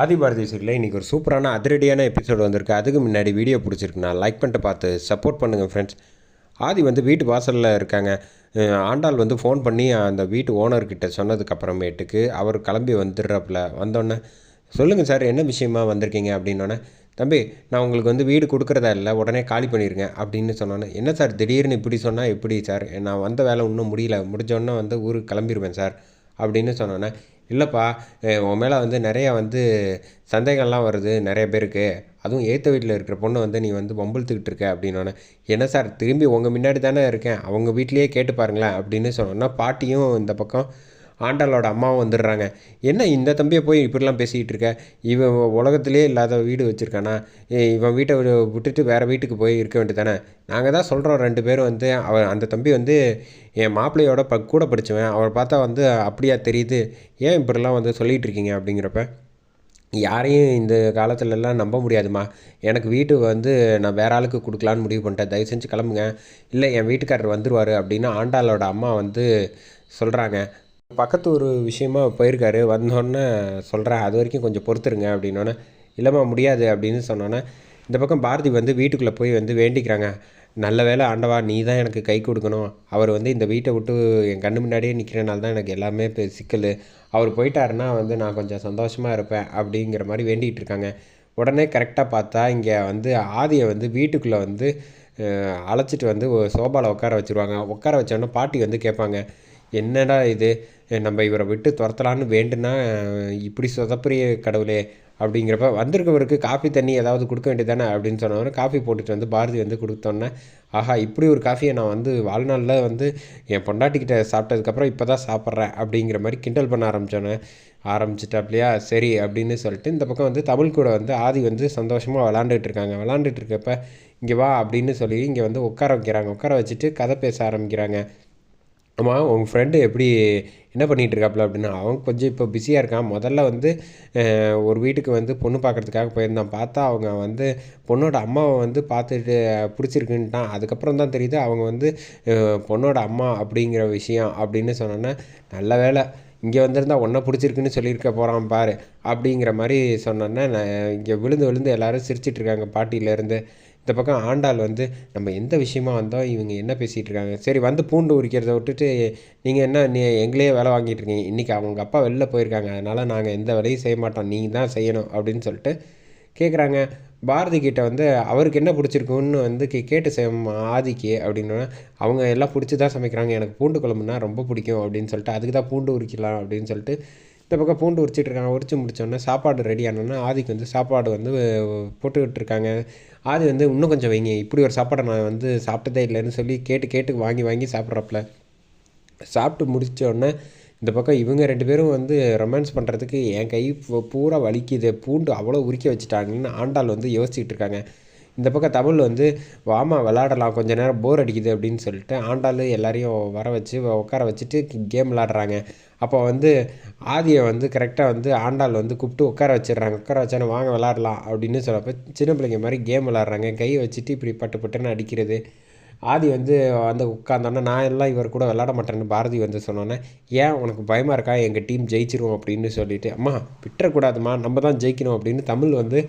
ஆதிபாரதி சீரியலில் இன்றைக்கி ஒரு சூப்பரான அதிரடியான எபிசோடு வந்திருக்கு. அதுக்கு முன்னாடி வீடியோ பிடிச்சிருக்குண்ணா லைக் பண்ணிட்டு பார்த்து சப்போர்ட் பண்ணுங்கள் ஃப்ரெண்ட்ஸ் ஆதி வந்து வீட்டு வாசலில் இருக்காங்க. ஆண்டாள் வந்து ஃபோன் பண்ணி அந்த வீட்டு ஓனர்கிட்ட சொன்னதுக்கப்புறமேட்டுக்கு அவர் கிளம்பி வந்துடுறாப்புல. வந்தோடனே சொல்லுங்கள் சார் என்ன விஷயமா வந்திருக்கீங்க? அப்படின்னோடனே தம்பி நான் உங்களுக்கு வந்து வீடு கொடுக்குறதா இல்லை உடனே காலி பண்ணிடுங்க அப்படின்னு சொன்னோன்னே என்ன சார் திடீர்னு இப்படி சொன்னால் எப்படி சார் நான் வந்த வேலை இன்னும் முடியல. முடிஞ்சோடனே வந்து ஊருக்கு கிளம்பிடுவேன் சார் அப்படின்னு சொன்னோன்னே இல்லைப்பா உன் மேலே வந்து நிறையா வந்து சந்தேகம்லாம் வருது நிறைய பேருக்கு. அதுவும் ஏற்ற வீட்டில் இருக்கிற பொண்ணை வந்து நீ வந்து வம்பிழுத்துக்கிட்டு இருக்க அப்படின்னோடனே என்ன சார் திரும்பி உங்கள் முன்னாடி தானே இருக்கேன். அவங்க வீட்லேயே கேட்டு பாருங்களேன் அப்படின்னு சொன்னோன்னா பாட்டியும் இந்த பக்கம் ஆண்டாளோட அம்மாவும் வந்துடுறாங்க. என்ன இந்த தம்பியை போய் இப்படிலாம் பேசிக்கிட்டு இருக்க? இவன் உலகத்திலே இல்லாத வீடு வச்சுருக்கானா? இவன் வீட்டை விட்டுட்டு வேறு வீட்டுக்கு போய் இருக்க வேண்டியதானே நாங்கள் தான் சொல்கிறோம் ரெண்டு பேரும் வந்து அவன் அந்த தம்பி வந்து என் மாப்பிள்ளையோட ப கூட படித்தவன் அவரை பார்த்தா வந்து அப்படியா தெரியுது? ஏன் இப்படிலாம் வந்து சொல்லிகிட்டு இருக்கீங்க அப்படிங்கிறப்ப யாரையும் இந்த காலத்துலலாம் நம்ப முடியாதும்மா. எனக்கு வீட்டு வந்து நான் வேற ஆளுக்கு கொடுக்கலான்னு முடிவு பண்ணிட்டேன். தயவு செஞ்சு கிளம்புங்க. இல்லை என் வீட்டுக்காரர் வந்துடுவார் அப்படின்னு ஆண்டாளோட அம்மா வந்து சொல்கிறாங்க பக்கத்து ஒரு விஷயமா போயிருக்காரு. வந்தோடனே சொல்கிறேன் அது வரைக்கும் கொஞ்சம் பொறுத்துருங்க அப்படின்னோடனே இல்லைம்மா முடியாது அப்படின்னு சொன்னோன்னே இந்த பக்கம் பாரதி வந்து வீட்டுக்குள்ளே போய் வந்து வேண்டிக்கிறாங்க. நல்ல வேளை ஆண்டவா நீ தான் எனக்கு கை கொடுக்கணும். அவர் வந்து இந்த வீட்டை விட்டு என் கண்ணு முன்னாடியே நிற்கிறனால தான் எனக்கு எல்லாமே இப்போ சிக்கல். அவர் போயிட்டாருன்னா வந்து நான் கொஞ்சம் சந்தோஷமாக இருப்பேன் அப்படிங்கிற மாதிரி வேண்டிகிட்டு இருக்காங்க. உடனே கரெக்டாக பார்த்தா இங்கே வந்து ஆதியை வந்து வீட்டுக்குள்ளே வந்து அழைச்சிட்டு வந்து சோபாவில் உட்கார வச்சுருவாங்க. உட்கார வச்சோன்னே பாட்டி வந்து கேட்பாங்க என்னடா இது? நம்ம இவரை விட்டு துரத்தலான்னு வேண்டுனா இப்படி சொதப்பரிய கடவுளே அப்படிங்கிறப்ப வந்திருக்கவருக்கு காஃபி தண்ணி ஏதாவது கொடுக்க வேண்டியதானே அப்படின்னு சொன்னவொடனே காஃபி போட்டுட்டு வந்து பாரதி வந்து கொடுத்தோன்னே ஆஹா இப்படி ஒரு காஃபியை நான் வந்து வாழ்நாளில் வந்து என் பொண்டாட்டிக்கிட்ட சாப்பிட்டதுக்கப்புறம் இப்போ தான் சாப்பிட்றேன் அப்படிங்கிற மாதிரி கிண்டல் பண்ண ஆரம்பித்தோன்னே ஆரம்பிச்சிட்டாப்லையா? சரி அப்படின்னு சொல்லிட்டு இந்த பக்கம் வந்து தமிழ் கூட வந்து ஆதி வந்து சந்தோஷமாக விளாண்டுட்டு இருக்காங்க. விளாண்டுட்டு இருக்கப்ப இங்கே வா அப்படின்னு சொல்லி இங்கே வந்து உட்கார வைக்கிறாங்க. உட்கார வச்சுட்டு கதை பேச ஆரம்பிக்கிறாங்க. ஆமாம் உங்கள் ஃப்ரெண்டு எப்படி என்ன பண்ணிகிட்டு இருக்காப்புல அப்படின்னா அவன் கொஞ்சம் இப்போ பிஸியாக இருக்கான். முதல்ல வந்து ஒரு வீட்டுக்கு வந்து பொண்ணு பார்க்கறதுக்காக போயிருந்தான். பார்த்தா அவங்க வந்து பொண்ணோட அம்மாவை வந்து பார்த்துட்டு பிடிச்சிருக்குன்ட்டான். அதுக்கப்புறம் தான் தெரியுது அவங்க வந்து பொண்ணோட அம்மா அப்படிங்கிற விஷயம் அப்படின்னு சொன்னோன்னே நல்ல வேலை இங்கே வந்திருந்தா ஒன்றை பிடிச்சிருக்குன்னு சொல்லியிருக்க போகிறான் பாரு அப்படிங்கிற மாதிரி சொன்னோன்னே நான் இங்கே விழுந்து விழுந்து எல்லாரும் சிரிச்சிட்ருக்காங்க பாட்டியிலேருந்து இந்த பக்கம் ஆண்டாள் வந்து நம்ம எந்த விஷயமா வந்தோம் இவங்க என்ன பேசிகிட்டு இருக்காங்க? சரி வந்து பூண்டு உரிக்கிறத விட்டுட்டு நீங்கள் என்ன நீ எங்களையே வேலை வாங்கிட்டு இருக்கீங்க. இன்றைக்கி அவங்க அப்பா வெளில போயிருக்காங்க. அதனால் நாங்கள் எந்த வேலையும் செய்ய மாட்டோம். நீங்கள் தான் செய்யணும் அப்படின்னு சொல்லிட்டு கேட்குறாங்க பாரதி கிட்ட வந்து அவருக்கு என்ன பிடிச்சிருக்குன்னு வந்து கே கேட்டு செய்யமா ஆதிக்கு அப்படின்னா அவங்க எல்லாம் பிடிச்சி தான் சமைக்கிறாங்க. எனக்கு பூண்டு குழம்புனா ரொம்ப பிடிக்கும் அப்படின்னு சொல்லிட்டு அதுக்கு தான் பூண்டு உரிக்கலாம் அப்படின்னு சொல்லிட்டு இந்த பக்கம் பூண்டு உரிச்சிட்டு இருக்காங்க உரிச்சு முடிச்சோடனே சாப்பாடு ரெடி ஆனோன்னா ஆதிக்கு வந்து சாப்பாடு வந்து போட்டுக்கிட்டு இருக்காங்க ஆதி வந்து இன்னும் கொஞ்சம் வைங்க. இப்படி ஒரு சாப்பாடை நான் வந்து சாப்பிட்டதே இல்லைன்னு சொல்லி கேட்டு கேட்டு வாங்கி வாங்கி சாப்பிட்றப்பல சாப்பிட்டு முடித்தோடனே இந்த பக்கம் இவங்க ரெண்டு பேரும் வந்து ரொமான்ஸ் பண்ணுறதுக்கு என் கை பூ- பூரா வலிக்குது. பூண்டு அவ்வளோ உரிக்க வச்சுட்டாங்கன்னு ஆண்டாள் வந்து யோசிச்சுக்கிட்டு இருக்காங்க இந்த பக்கம் தமிழ் வந்து வாமா விளாடலாம் கொஞ்ச நேரம் போர் அடிக்குது அப்படின்னு சொல்லிட்டு ஆண்டாள் எல்லாரையும் வர வச்சு உட்கார வச்சுட்டு கேம் விளாடுறாங்க. அப்போ வந்து ஆதியை வந்து கரெக்டாக வந்து ஆண்டாள் வந்து கூப்பிட்டு உட்கார வச்சிடுறாங்க. உட்கார வச்சானே வாங்க விளாடலாம் அப்படின்னு சொல்லப்போ சின்ன பிள்ளைங்க மாதிரி கேம் விளாட்றாங்க. கையை வச்சுட்டு இப்படி பட்டு பட்டுன்னு அடிக்கிறது. ஆதி வந்து வந்து உட்காந்தோன்னே நான் எல்லாம் இவர் கூட விளாட மாட்டேன்னு பாரதி வந்து சொன்னோன்னே ஏன் உனக்கு பயமாக இருக்கா? எங்கள் டீம் ஜெயிச்சிரும் அப்படின்னு சொல்லிட்டு. அம்மா விட்டுறக்கூடாதும்மா. நம்ம தான் ஜெயிக்கணும் அப்படின்னு தமிழ் வந்து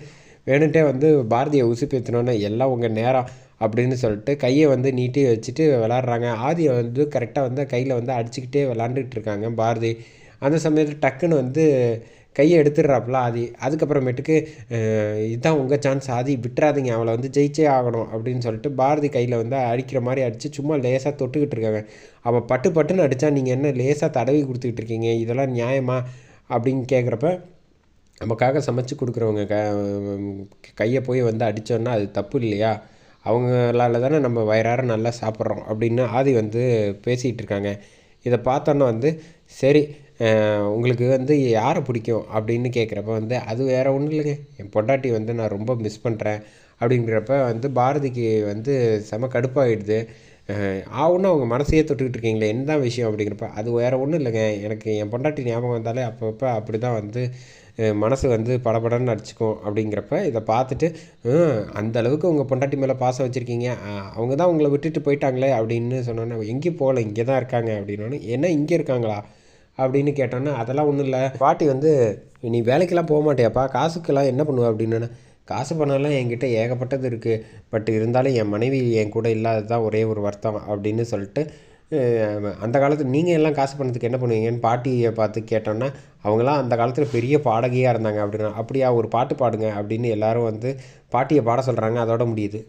வேணுன்ட்டே வந்து பாரதியை உசுப்பேற்றினோன்னே எல்லாம் உங்கள் நேரம் அப்படின்னு சொல்லிட்டு கையை வந்து நீட்டி வச்சுட்டு விளாட்றாங்க. ஆதியை வந்து கரெக்டாக வந்து கையில் வந்து அடிச்சுக்கிட்டே விளாண்டுக்கிட்டு இருக்காங்க பாரதி. அந்த சமயத்தில் டக்குன்னு வந்து கையை எடுத்துடுறாப்புல ஆதி. அதுக்கப்புறமேட்டுக்கு இதுதான் உங்கள் சான்ஸ் ஆதி. விட்டுறாதீங்க. அவளை வந்து ஜெயிச்சே ஆகணும் அப்படின்னு சொல்லிட்டு பாரதி கையில் வந்து அடிக்கிற மாதிரி அடித்து சும்மா லேசாக தொட்டுக்கிட்டு இருக்காங்க. அவள் பட்டு பட்டுன்னு அடித்தா நீங்கள் என்ன லேசாக தடவி கொடுத்துக்கிட்டு இருக்கீங்க? இதெல்லாம் நியாயமா? அப்படின்னு கேட்குறப்ப நமக்காக சமைச்சு கொடுக்குறவங்க க கையை போய் வந்து அடித்தோன்னா அது தப்பு இல்லையா? அவங்களால தானே நம்ம வயிறார நல்லா சாப்பிட்றோம் அப்படின்னு ஆதி வந்து பேசிகிட்டு இருக்காங்க. இதை பார்த்தோன்னா வந்து சரி உங்களுக்கு வந்து யாரை பிடிக்கும் அப்படின்னு கேட்குறப்ப வந்து அது வேறு ஒன்றும் இல்லைங்க. என் பொண்டாட்டி வந்து நான் ரொம்ப மிஸ் பண்ணுறேன் அப்படிங்கிறப்ப வந்து பாரதிக்கு வந்து செம கடுப்பாயிடுது. ஆவுன்னா அவங்க மனசையே தொட்டுக்கிட்டு இருக்கீங்களே என்ன விஷயம் அப்படிங்கிறப்ப அது வேறு ஒன்றும் இல்லைங்க. எனக்கு என் பொண்டாட்டி ஞாபகம் வந்தாலே அப்பப்போ அப்படி தான் வந்து மனசு வந்து படபடன்னு அடிச்சுக்கும் அப்படிங்கிறப்ப இதை பார்த்துட்டு அந்த அளவுக்கு உங்கள் பொண்டாட்டி மேலே பாசம் வச்சுருக்கீங்க. அவங்க தான் உங்களை விட்டுட்டு போயிட்டாங்களே அப்படின்னு சொன்னோன்னே எங்கேயும் போகல இங்கே தான் இருக்காங்க அப்படின்னோன்னு என்ன இங்கே இருக்காங்களா? அப்படின்னு கேட்டோன்னா அதெல்லாம் ஒன்றும் இல்லை. பாட்டி வந்து நீ வேலைக்கெல்லாம் போக மாட்டியாப்பா காசுக்கெல்லாம் என்ன பண்ணுவ? அப்படின்னு காசு பணம்லாம் என்கிட்ட ஏகப்பட்டது இருக்குது பட் இருந்தாலும் என் மனைவி என் கூட இல்லாதது தான் ஒரே ஒரு வருத்தம் அப்படின்னு சொல்லிட்டு அந்த காலத்தில் நீங்கள் எல்லாம் காசு பண்ணதுக்கு என்ன பண்ணுவீங்கன்னு பாட்டியை பார்த்து கேட்டோன்னா அவங்களாம் அந்த காலத்தில் பெரிய பாடகியாக இருந்தாங்க அப்படின்னா அப்படியா ஒரு பாட்டு பாடுங்க அப்படின்னு எல்லோரும் வந்து பாட்டியை பாட சொல்கிறாங்க அதோட முடியுது.